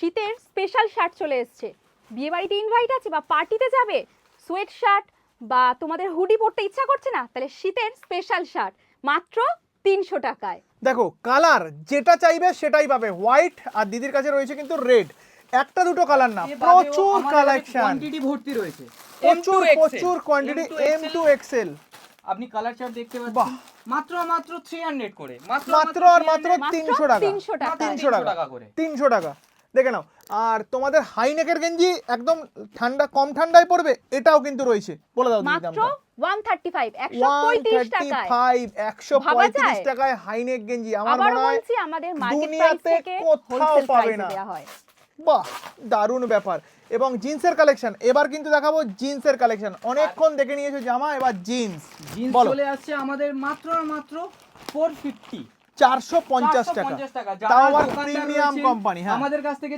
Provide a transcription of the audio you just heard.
শীতের special shirt চলে এসছে। বিয়ে বাড়িতে ইনভাইট আছে বা পার্টিতে যাবে সোয়েট শার্ট বা তোমাদের হুডি পরতে ইচ্ছা করছে না তাহলে শীতের স্পেশাল শার্ট মাত্র তিনশো টাকায়। দেখো কালার যেটা চাইবে সেটাই পাবে হোয়াইট আর দিদির কাছে রয়েছে কিন্তু রেড একটা দুটো কালার না প্রচুর কালেকশন কোয়ান্টিটি ভর্তি রয়েছে। প্রচুর প্রচুর কোয়ান্টিটি এম টু এক্সেল আপনি কালার চার্ট দেখতে বাহ। পাচ্ছেন মাত্র মাত্র 300 করে। মাত্র মাত্র আর মাত্র 300 তিনশো টাকা। তিনশো টাকা। তিনশো টাকা টাকা করে। তিনশো টাকা। দেখে নাও। আর তোমাদের হাইনেকের গেঞ্জি একদম ঠান্ডা কম ঠান্ডায় পড়বে এটাও কিন্তু রয়েছে। বলে দাও দিদি মাত্র দামটা ওয়ান থার্টি ফাইভ একশো ওয়ান পঁয়ত্রিশ থার্টি টাকায় হাইনেক গেঞ্জি। আমার মনে হয় আমাদের মার্কেট প্রাইস থেকে কোথাও পাবে না। বাহ দারুণ ব্যাপার। এবং জিন্সের কালেকশন এবার কিন্তু দেখাবো জিন্সের কালেকশন অনেকক্ষণ দেখে নিয়েছো জামা এবার জিন্স জিন্স বলো। চলে আসছে আমাদের মাত্র মাত্র 450 চারশো পঞ্চাশ টাকা। 450 তাও আবার প্রিমিয়াম কোম্পানি হ্যাঁ। আমাদের কাছ থেকে